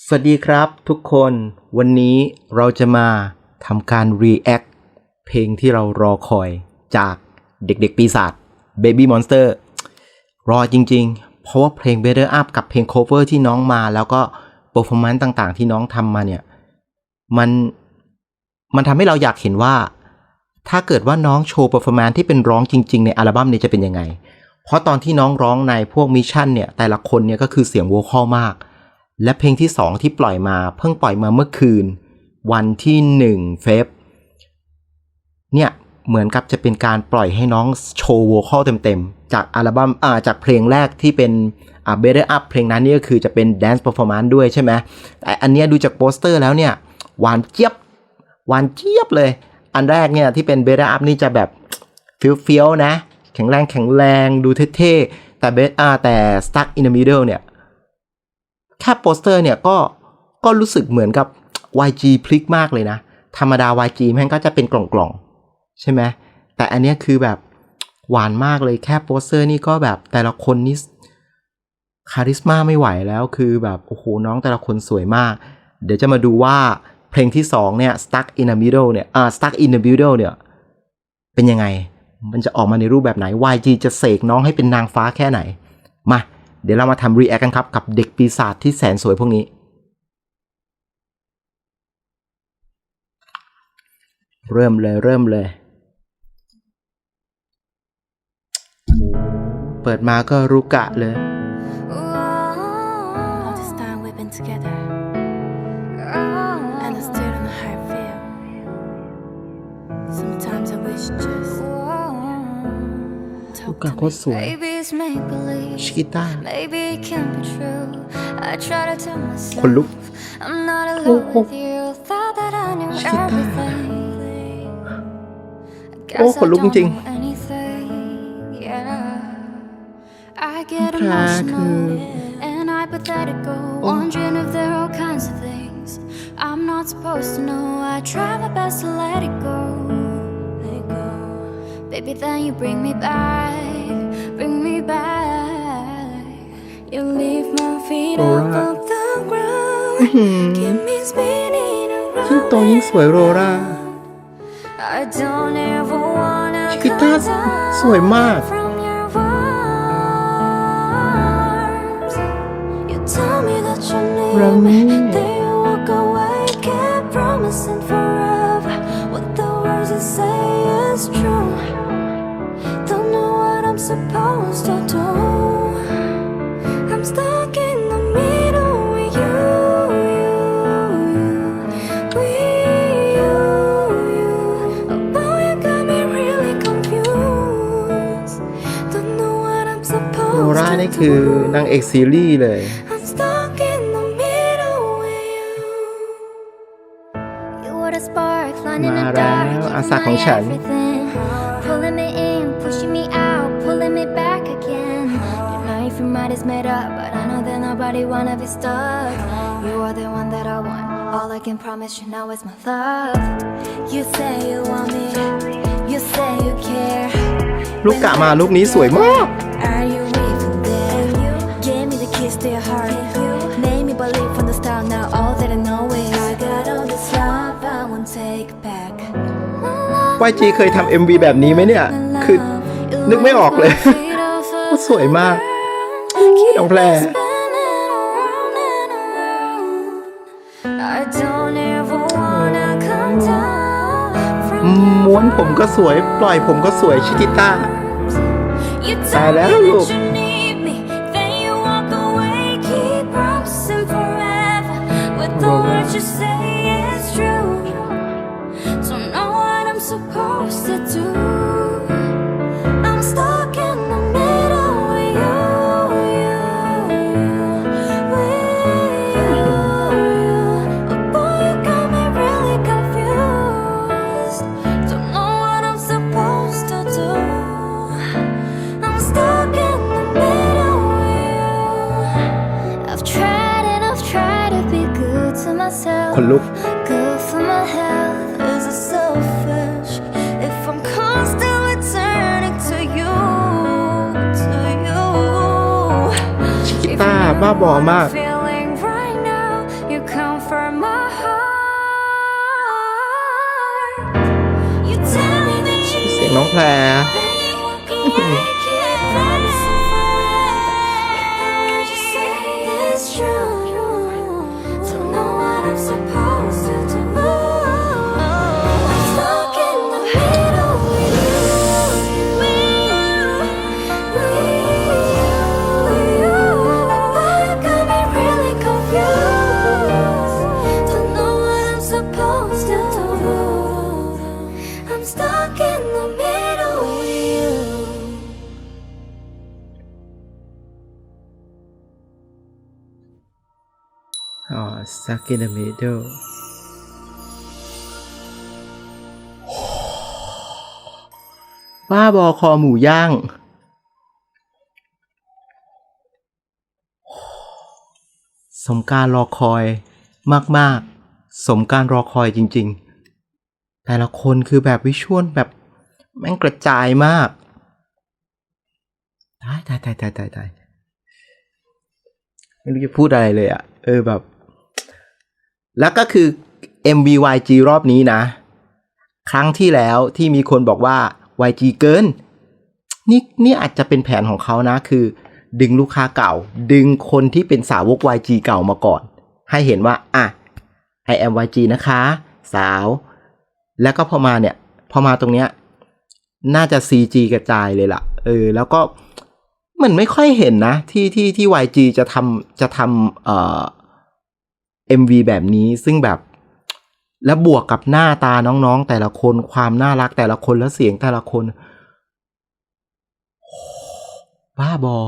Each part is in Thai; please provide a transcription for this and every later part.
สวัสดีครับทุกคนวันนี้เราจะมาทำการ react เพลงที่เรารอคอยจากเด็กๆปีศาจ Baby Monster รอจริงๆ เพราะว่าเพลง Better Up กับเพลง cover ที่น้องมา แล้วก็ performance ต่างๆ ที่น้องทำมาเนี่ย มันมันทำให้เราอยากเห็นว่า ถ้าเกิดว่าน้องโชว์ performance ที่เป็นร้องจริง ๆ ในอัลบั้มนี่ยจะเป็นยังไง เพราะตอนที่น้องร้องในพวกมิชชั่นเนี่ยแต่ละคนเนี่ยก็คือเสียงโวคอลมาก และเพลงที่ 2 ที่ปล่อยมาเพิ่งปล่อยมาเมื่อคืน วันที่ 1 เฟบเนี่ยเหมือนกับจะเป็นการปล่อยให้น้องโชว์โวคอลเต็มๆ จากอัลบั้มอ่าจากเพลงแรกที่เป็นอ่า Better Up เพลงนั้นนี่ก็คือจะเป็น Dance Performance ด้วยใช่ไหมแต่อันนี้ดูจากโปสเตอร์แล้วเนี่ยหวานเจี๊ยบหวานเจี๊ยบเลย อันแรกเนี่ยที่เป็น Better Up นี่จะแบบเฟี้ยวๆนะ แข็งแรงแข็งแรงดูเท่ๆ แต่เบสอ่าแต่ Stuck in the Middle เนี่ย แค่โปสเตอร์เนี่ยก็ก็รู้สึกเหมือนกับ YG พลิกมากเลยนะ ธรรมดา YG แม่งก็จะเป็นกล่องๆ ใช่ไหม แต่อันนี้คือแบบหวานมากเลยแค่โปสเตอร์นี่ก็แบบแต่ละคนนี่คาริสมาไม่ไหวแล้วคือแบบ โอ้โห น้องแต่ละคนสวยมาก เดี๋ยวจะมาดูว่าเพลงที่ 2 เนี่ย Stuck in the Middle เนี่ยอ่า Stuck in the Middle เนี่ย เป็นยังไง มันจะออกมาในรูปแบบไหน YG จะเสกน้องให้เป็นนางฟ้าแค่ไหน มา เดี๋ยวเรามาทำรีแอคกันครับ กับเด็กปีศาจที่แสนสวยพวกนี้ เริ่มเลยเริ่มเลยโอ้เปิดมาก็รู้กะเลย All this time we've been together, and I still don't know how I feel. Sometimes I wish just talk Luka, to kau me. suai. Maybe it's make believe. ชิกิต้า Maybe it can't be true. I try to tell คนลุก myself I'm not Oh, alone oh. with you. Thought that I knew Shita. everything. I Oh, guess I คนลุก don't จริง know anything. Yeah. I get พระคือ emotional and hypothetical, Oh. wondering if there are all kinds of things I'm not supposed to know. I try my best to let it go, let it go. Baby, then you bring me back, You leave my feet Alright. up off the ground, keep me spinning ยิ่งโตยิ่ง around. สวยโรรา I don't ever wanna ชิกิต้า come down สวยมาก from your arms. You tell me that you need Rami. me, then you walk away, keep promising forever. What the words you say is true. Don't know what I'm supposed to นี่คือนางเอกซีรีส์เลย I'm stuck in the middle with you. You were the spark, flying in the มาแล้ว dark, อา you สาของฉัน everything. Pulling me in, pushing me out, pulling me back again. You know if your mind is made up, but I know that nobody wanna be stuck. You are the one that I want. All I can promise you now is my love. You say you want me, you say you care. ลูกกะมาลูกนี้สวยมาก YG เคยทำ MV แบบนี้ไหมเนี่ย คือนึกไม่ออกเลย สวยมากน้องแพร I don't ever wanna come down from ม้วนผมก็สวย ปล่อยผมก็สวยชิกิต้า You ตาย tell แล้ว me ลูก บ้าบอมาก เสียงน้องแพร in the middle บ้าบอคอหมูย่าง สมการรอคอยมาก ๆ สมการรอคอยจริง ๆ แต่ละคนคือแบบวิชวลแบบแม่งกระจายมากตายตายตายตายตายตายไม่รู้จะพูดอะไรเลยอะ่ะ เออแบบ แล้วก็คือ MVYG รอบนี้นะ ครั้งที่แล้วที่มีคนบอกว่า YG เกิน นี่นี่อาจจะเป็นแผนของเขานะ คือ ดึงลูกค้าเก่า ดึงคนที่เป็นสาวก YG เก่ามาก่อน ให้เห็นว่า อะ I am YG นะคะ สาว แล้วก็พอมาเนี่ย พอมาตรงเนี้ย น่าจะ CG กระจายเลยล่ะ เออ แล้วก็เหมือนไม่ค่อยเห็นนะ ที่ที่ที่ YG จะทำจะทำเอ่อ MV แบบนี้ซึ่งแบบ แล้วบวกกับหน้าตาน้องๆ แต่ละคนความน่ารักแต่ละคนแล้วเสียงแต่ละคนบ้าบอ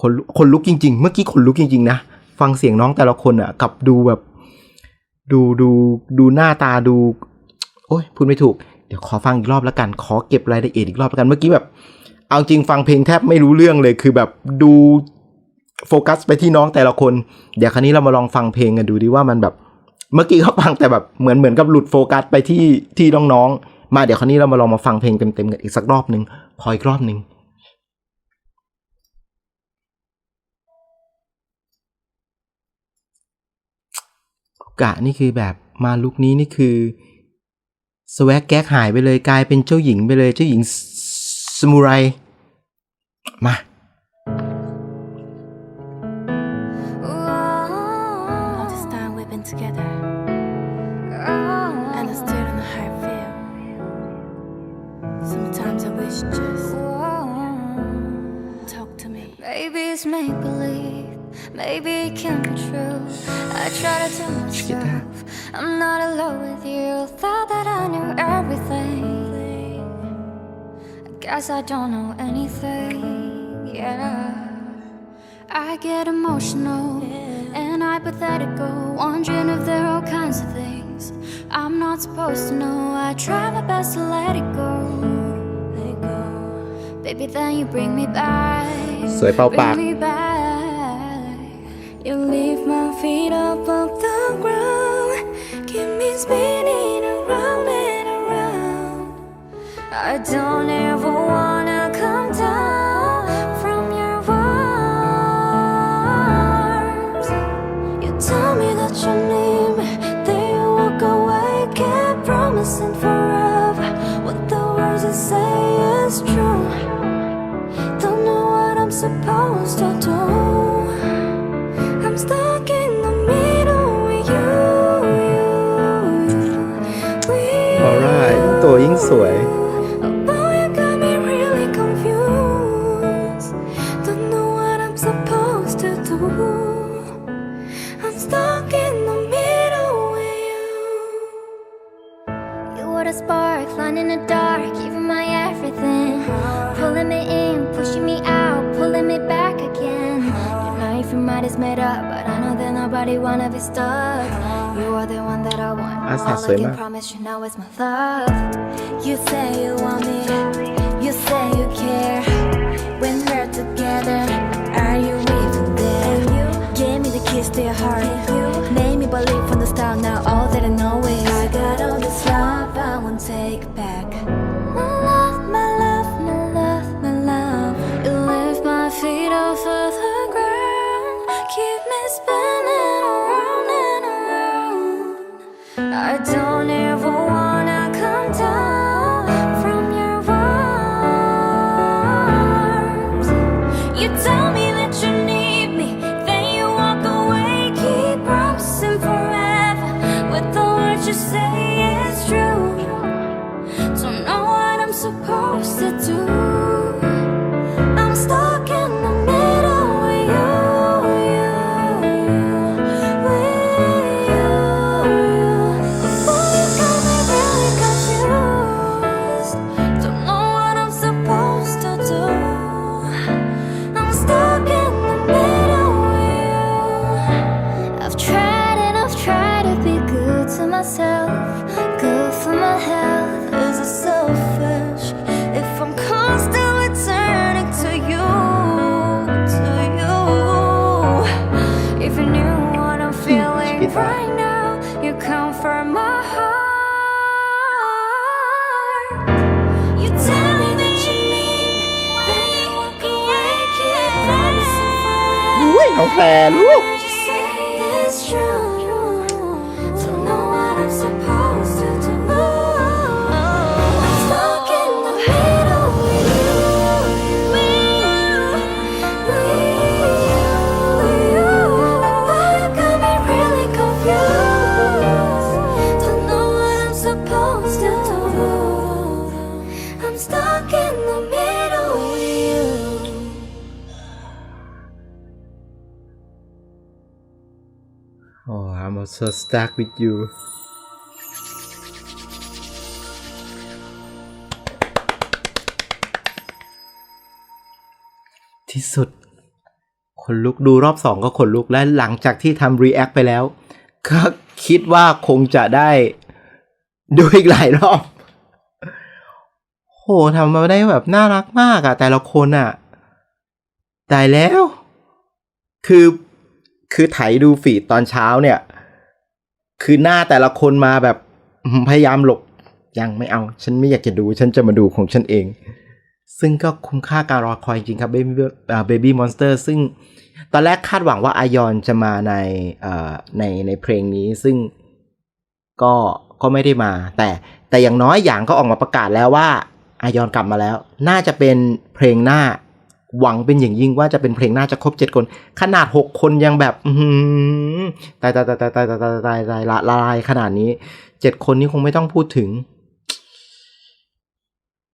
คนคนลุกจริง ๆ เมื่อกี้คนลุกจริง ๆ นะ ฟังเสียงน้องแต่ละคนอะ กับดูแบบ ดูดูดูหน้าตาดู โอ้ยพูดไม่ถูก เดี๋ยวขอฟังอีกรอบแล้วกัน ขอเก็บรายละเอียดอีกรอบแล้วกัน เมื่อกี้แบบ เอาจริงฟังเพลงแทบไม่รู้เรื่องเลย คือแบบดู โฟกัสไปที่น้องแต่ละคน เดี๋ยวครั้นี้เรามาลองฟังเพลงกันดูดิว่ามันแบบ เมื่อกี้เขาฟังแต่แบบเหมือนเหมือนกับหลุดโฟกัสไปที่ที่น้องๆมาเดี๋ยวครั้นี้เรามาลองมาฟังเพลงเต็มๆกันอีกสักรอบหนึ่งขออีกรอบหนึ่งกะนี่คือแบบมาลุคนี้นี่คือสวกแก๊กหายไปเลยกลายเป็นเจ้าหญิงไปเลยเจ้าหญิงสสมุไรมา I try to tell get that. myself I'm not alone with you. Thought that I knew everything. I guess I don't know anything. Yeah. I get emotional and hypothetical, wondering if there are all kinds of things I'm not supposed to know. I try my best to let it go. Let it go. Baby, then you bring me back. สวยเป่าปาก Bring me back. You leave my feet up I don't ever wanna come down from your arms. You tell me that you need me, then you walk away. Keep promising forever. What the words you say is true. Don't know what I'm supposed to do. I'm stuck in the middle with you. with alright ตัวยิ่งสวย made up, but I know that nobody wanna be stuck. You are the one that I want. All I can promise you now is my love. You say you want me, you say you care. When we're together, are you even there? You gave me the kiss to your heart. You made me believe from the start. Now all that I know is I got all this love I won't take back. say myself, good for my health. Is it selfish if I'm constantly turning to you, to you? If you knew what I'm feeling right now, you comfort my heart. You tell me that you you walk away, What you say is true. I'm also stuck with you ที่สุดขนลุกดูรอบสองก็ขนลุกและหลังจากที่ทำ React ไปแล้ว ก็คิดว่าคงจะได้ดูอีกหลายรอบ โหทำมาได้แบบน่ารักมากอะแต่ละคนอะตายแล้ว คือคือไถดูฟีดตอนเช้าเนี่ย คือหน้าแต่ละคนมาแบบพยายามหลบยังไม่เอา ฉันไม่อยากจะดู ฉันจะมาดูของฉันเอง ซึ่งก็คุ้มค่าการรอคอยจริงครับ Baby อ่า Baby Monster ซึ่งตอนแรกคาดหวังว่าอายอนจะมาในในในเพลงนี้ ซึ่งก็ก็ไม่ได้มา แต่แต่อย่างน้อยอย่างก็ออกมาประกาศแล้วว่าอายอนกลับมาแล้ว น่าจะเป็นเพลงหน้า หวังเป็นอย่างยิ่งว่าจะเป็นเพลงน้าจะครบเจ็ดคน ขนาดหกคนยังแบบอือหือตายตายตายตายตายตายตายตายตายละลายขนาดนี้เจ็ดคนนี้คงไม่ต้องพูดถึง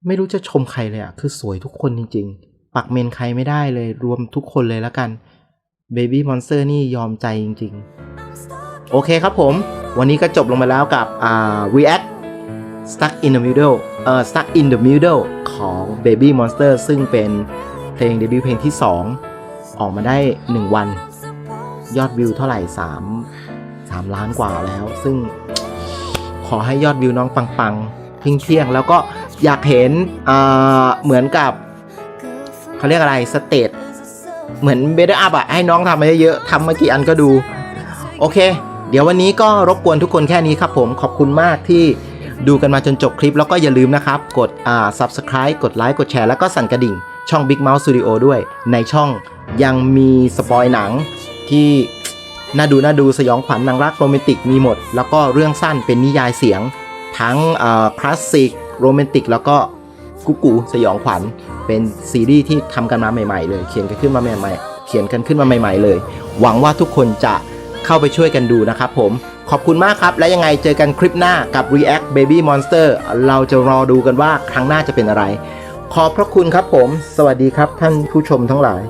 ไม่รู้จะชมใครเลยอะคือสวยทุกคนจริง ๆ ปักเมนใครไม่ได้เลย รวมทุกคนเลยแล้วกัน Baby Monster นี่ยอมใจจริง ๆ โอเคครับผม วันนี้ก็จบลงมาแล้วกับอ่า React Stuck in the Middle เอ่อ Stuck in the Middle ของ Baby Monster ซึ่งเป็น เพลงเดบิวต์เพลงที่ 2 ออกมาได้ 1 วัน ยอดวิวเท่าไหร่ 3 3 ล้านกว่าแล้ว ซึ่งขอให้ยอดวิวน้องปังๆเพียง แล้วก็อยากเห็นอ่าเหมือนกับเขาเรียกอะไรสเตตเหมือนเบเดอร์อัพอะให้น้องทำมาเยอะๆทำมากี่อันก็ดู โอเค เดี๋ยววันนี้ก็รบกวนทุกคนแค่นี้ครับผมขอบคุณมากที่ดูกันมาจนจบคลิปแล้วก็อย่าลืมนะครับ กดอ่า subscribe กดไลค์กดแชร์แล้วก็สั่นกระดิ่ง ช่อง Big Mouse Studio ด้วย ในช่องยังมีสปอยหนังที่น่าดูน่าดูสยองขวัญหนังรักโรแมนติกมีหมด แล้วก็เรื่องสั้นเป็นนิยายเสียง ทั้งคลาสสิกโรแมนติกแล้วก็กุ๊กกูสยองขวัญเป็นซีรีส์ที่ทำกันมาใหม่ๆเลย เขียนกันขึ้นมาใหม่ๆ เขียนกันขึ้นมาใหม่ ๆ เลย หวังว่าทุกคนจะเข้าไปช่วยกันดูนะครับผมขอบคุณมากครับ และยังไงเจอกันคลิปหน้ากับ React Baby Monster เราจะรอดูกันว่าครั้งหน้าจะเป็นอะไร ขอบพระคุณครับผม สวัสดีครับท่านผู้ชมทั้งหลาย